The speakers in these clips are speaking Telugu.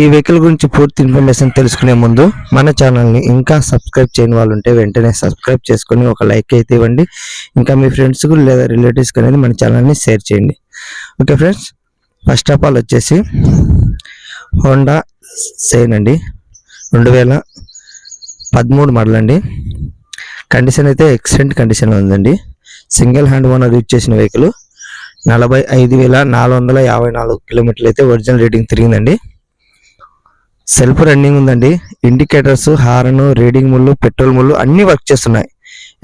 ఈ వెహికల్ గురించి పూర్తి ఇన్ఫర్మేషన్ తెలుసుకునే ముందు మన ఛానల్ని ఇంకా సబ్స్క్రైబ్ చేయని వాళ్ళు ఉంటే వెంటనే సబ్స్క్రైబ్ చేసుకొని ఒక లైక్ అయితే ఇవ్వండి. ఇంకా మీ ఫ్రెండ్స్కు లేదా రిలేటివ్స్కి అనేది మన ఛానల్ని షేర్ చేయండి. Okay friends first of all వచ్చేసి హోండా సైన్ అండి. రెండు వేల పదమూడు మోడల్ అండి. కండిషన్ అయితే ఎక్సలెంట్ కండిషన్లో ఉందండి. సింగిల్ హ్యాండ్ ఓనర్ యూజ్ చేసిన వెహికల్ నలభై ఐదు వేల నాలుగు వందల యాభై నాలుగు కిలోమీటర్లు అయితే ఒరిజినల్ రేటింగ్ తిరిగిందండి. సెల్ఫ్ రన్నింగ్ ఉందండి. ఇండికేటర్స్ హార్న్ రీడింగ్ ముళ్ళు పెట్రోల్ ముళ్ళు అన్ని వర్క్ చేస్తున్నాయి.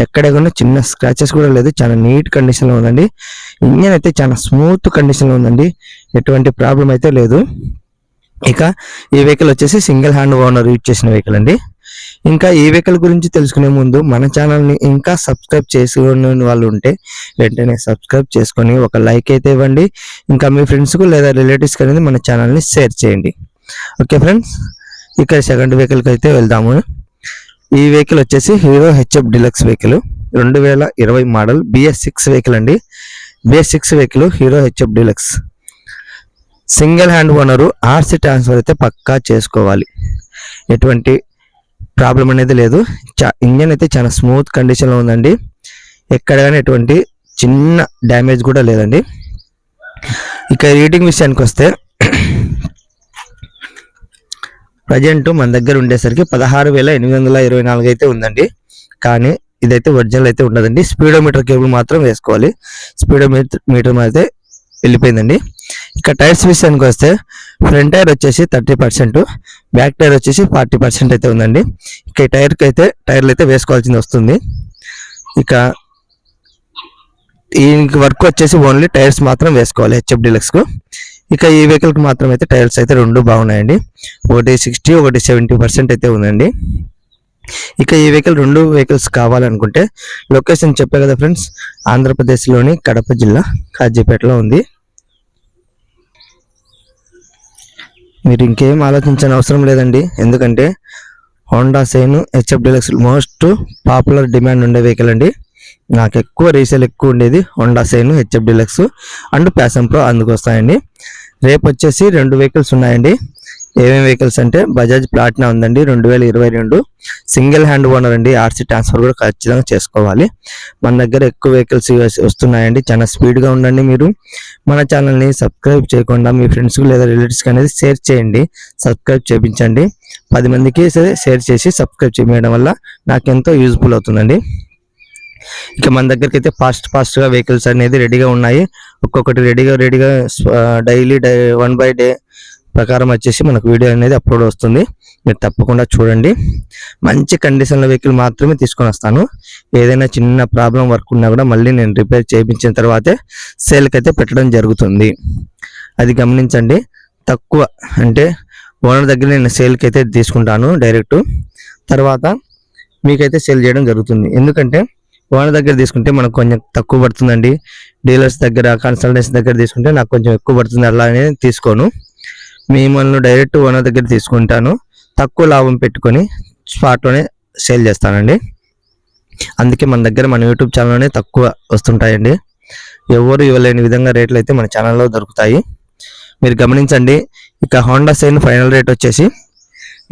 ఎక్కడ చిన్న స్క్రాచెస్ కూడా లేదు. చాలా నీట్ కండిషన్లో ఉందండి. ఇంజన్ అయితే చాలా స్మూత్ కండిషన్లో ఉందండి. ఎటువంటి ప్రాబ్లం అయితే లేదు. ఇక ఈ వెహికల్ వచ్చేసి సింగిల్ హ్యాండ్ ఓనర్ యూజ్ చేసిన వెహికల్ అండి. ఇంకా ఈ వెహికల్ గురించి తెలుసుకునే ముందు మన ఛానల్ని ఇంకా సబ్స్క్రైబ్ చేసుకునే వాళ్ళు ఉంటే వెంటనే సబ్స్క్రైబ్ చేసుకొని ఒక లైక్ అయితే ఇవ్వండి. ఇంకా మీ ఫ్రెండ్స్కు లేదా రిలేటివ్స్కి అనేది మన ఛానల్ని షేర్ చేయండి. ఓకే ఫ్రెండ్స్ ఇక్కడ సెకండ్ వెహికల్కి అయితే వెళ్దాము. ఈ వెహికల్ వచ్చేసి హీరో హెచ్ఎఫ్ డిలక్స్ వెహికల్ రెండు వేల ఇరవై మోడల్ బిఎస్ సిక్స్ వెహికల్ అండి. BS six vehicle Hero HF Deluxe single hand owner RC transfer అయితే పక్కా చేసుకోవాలి. ఎటువంటి ప్రాబ్లం అనేది లేదు. చా ఇంజన్ అయితే చాలా స్మూత్ కండిషన్లో ఉందండి. ఎక్కడ కానీ ఎటువంటి చిన్న డ్యామేజ్ కూడా లేదండి. ఇక రీడింగ్ విషయానికి వస్తే ప్రజెంట్ మన దగ్గర ఉండేసరికి పదహారు వేల ఎనిమిది వందల ఇరవై నాలుగు అయితే ఉందండి. కానీ ఇదైతే ఒరిజినల్ అయితే ఉండదండి. స్పీడోమీటర్ కేబుల్ మాత్రం వేసుకోవాలి. స్పీడోమీటర్ మీటర్ అయితే వెళ్ళిపోయిందండి. ఇక టైర్స్ విషయానికి వస్తే ఫ్రంట్ టైర్ వచ్చేసి థర్టీ పర్సెంట్ బ్యాక్ టైర్ వచ్చేసి ఫార్టీ పర్సెంట్ అయితే ఉందండి. ఇక ఈ టైర్కి అయితే టైర్లు అయితే వేసుకోవాల్సింది వస్తుంది. ఇక ఈ వర్క్ వచ్చేసి ఓన్లీ టైర్స్ మాత్రం వేసుకోవాలి హెచ్ఎఫ్ డీలక్స్కు. ఇక ఈ వెహికల్కి మాత్రం అయితే టైర్స్ అయితే రెండు బాగున్నాయండి. ఒకటి సిక్స్టీ ఒకటి సెవెంటీ పర్సెంట్ అయితే ఉందండి. ఇక ఈ వెహికల్ రెండు వెహికల్స్ కావాలనుకుంటే లొకేషన్ చెప్పే కదా ఫ్రెండ్స్ ఆంధ్రప్రదేశ్లోని కడప జిల్లా కాజీపేటలో ఉంది. మీరు ఇంకేం ఆలోచించని అవసరం లేదండి. ఎందుకంటే Honda Shine HF Deluxe most popular demand ఉండే వెహికల్ అండి. నాకు ఎక్కువ రీసేల్ ఎక్కువ ఉండేది Honda Shine HF Deluxe and Passion Pro అందుకు వస్తాయండి. రేపు వచ్చేసి రెండు వెహికల్స్ ఉన్నాయండి. ఏమేమి వెహికల్స్ అంటే బజాజ్ ప్లాటినా ఉందండి రెండు వేల ఇరవై రెండు. సింగిల్ హ్యాండ్ ఓనర్ అండి ఆర్సీ ట్రాన్స్ఫర్ కూడా ఖచ్చితంగా చేసుకోవాలి. మన దగ్గర ఎక్కువ వెహికల్స్ వస్తున్నాయండి. చాలా స్పీడ్గా ఉండండి మీరు. మన ఛానల్ని సబ్స్క్రైబ్ చేయకుండా మీ ఫ్రెండ్స్కి లేదా రిలేటివ్స్కి అనేది షేర్ చేయండి. సబ్స్క్రైబ్ చేయించండి పది మందికి సరే షేర్ చేసి సబ్స్క్రైబ్ చేయడం వల్ల నాకు ఎంతో యూజ్ఫుల్ అవుతుందండి. ఇక మన దగ్గరికి అయితే ఫాస్ట్ ఫాస్ట్గా వెహికల్స్ అనేది రెడీగా ఉన్నాయి. ఒక్కొక్కటి రెడీగా రెడీగా daily die one by day ప్రకారం వచ్చేసి మనకు వీడియో అనేది అప్లోడ్ వస్తుంది. మీరు తప్పకుండా చూడండి. మంచి కండిషన్ల వెహికల్ మాత్రమే తీసుకొని వస్తాను. ఏదైనా చిన్న ప్రాబ్లం వర్క్ ఉన్నా కూడా మళ్ళీ నేను రిపేర్ చేయించిన తర్వాతే సేల్కి అయితే పెట్టడం జరుగుతుంది. అది గమనించండి. తక్కువ అంటే ఓనర్ దగ్గర నేను సేల్కి అయితే తీసుకుంటాను డైరెక్ట్ తర్వాత మీకైతే సేల్ చేయడం జరుగుతుంది. ఎందుకంటే ఓనర్ దగ్గర తీసుకుంటే మనకు కొంచెం తక్కువ పడుతుందండి. డీలర్స్ దగ్గర కన్సల్టెన్సీ దగ్గర తీసుకుంటే నాకు కొంచెం ఎక్కువ పడుతుంది. అలానే తీసుకోను. మిమ్మల్ని డైరెక్ట్ ఓనర్ దగ్గర తీసుకుంటాను. తక్కువ లాభం పెట్టుకొని స్పాట్లోనే సేల్ చేస్తానండి. అందుకే మన దగ్గర మన యూట్యూబ్ ఛానల్లోనే తక్కువ వస్తుంటాయండి. ఎవరు ఇవ్వలేని విధంగా రేట్లు అయితే మన ఛానల్లో దొరుకుతాయి. మీరు గమనించండి ఇక హోండా సైన్ ఫైనల్ రేట్ వచ్చేసి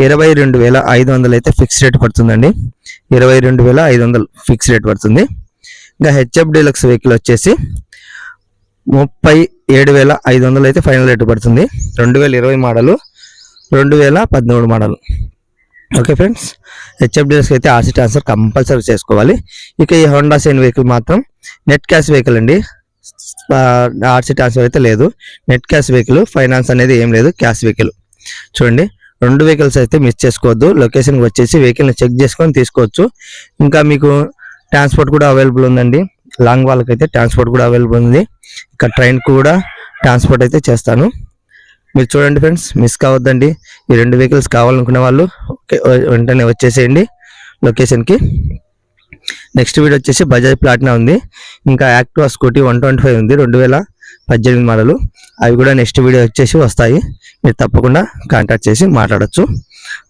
ఇరవై రెండు వేల ఐదు వందలు అయితే ఫిక్స్ రేట్ పడుతుందండి. ఇరవై రెండు వేల ఐదు వందలు ఫిక్స్ రేట్ పడుతుంది. ఇంకా హెచ్ఎఫ్ డీలక్స్ వెహికల్ వచ్చేసి ముప్పై ఏడు వేల ఐదు వందలు అయితే ఫైనల్ రేటు పడుతుంది. రెండు వేల ఇరవై మోడలు రెండు వేల పదమూడు model. Okay friends HF Deluxe అయితే ఆర్సీ ట్రాన్స్ఫర్ కంపల్సరీ చేసుకోవాలి. ఇక ఈ హోండా సైన్ వెహికల్ మాత్రం నెట్ క్యాష్ వెహికల్ అండి. ఆర్సీ ట్రాన్స్ఫర్ అయితే లేదు. నెట్ క్యాష్ వెహికల్ ఫైనాన్స్ అనేది ఏం లేదు క్యాష్ వెహికల్. చూడండి రెండు వెహికల్స్ అయితే మిస్ చేసుకోవద్దు. లొకేషన్కి వచ్చేసి వెహికల్ని చెక్ చేసుకొని తీసుకోవచ్చు. ఇంకా మీకు ట్రాన్స్పోర్ట్ కూడా అవైలబుల్ ఉందండి. లాంగ్ వాళ్ళకి అయితే ట్రాన్స్పోర్ట్ కూడా అవైలబుల్ ఉంది. ఇంకా ట్రైన్ కూడా ట్రాన్స్పోర్ట్ అయితే చేస్తాను. మీరు చూడండి ఫ్రెండ్స్ మిస్ కావద్దండి. ఈ రెండు వెహికల్స్ కావాలనుకునే వాళ్ళు వెంటనే వచ్చేసేయండి లొకేషన్కి నెక్స్ట్ వీడియో వచ్చేసి బజాజ్ ప్లాట్నా ఉంది. ఇంకా Activa scooty one twenty five ఉంది. రెండు వేల పద్దెనిమిది మోడలు అవి కూడా నెక్స్ట్ వీడియో వచ్చేసి వస్తాయి. మీరు తప్పకుండా కాంటాక్ట్ చేసి మాట్లాడొచ్చు.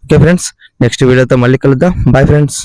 ఓకే ఫ్రెండ్స్ నెక్స్ట్ వీడియోతో మళ్ళీ కలుద్దాం. Bye friends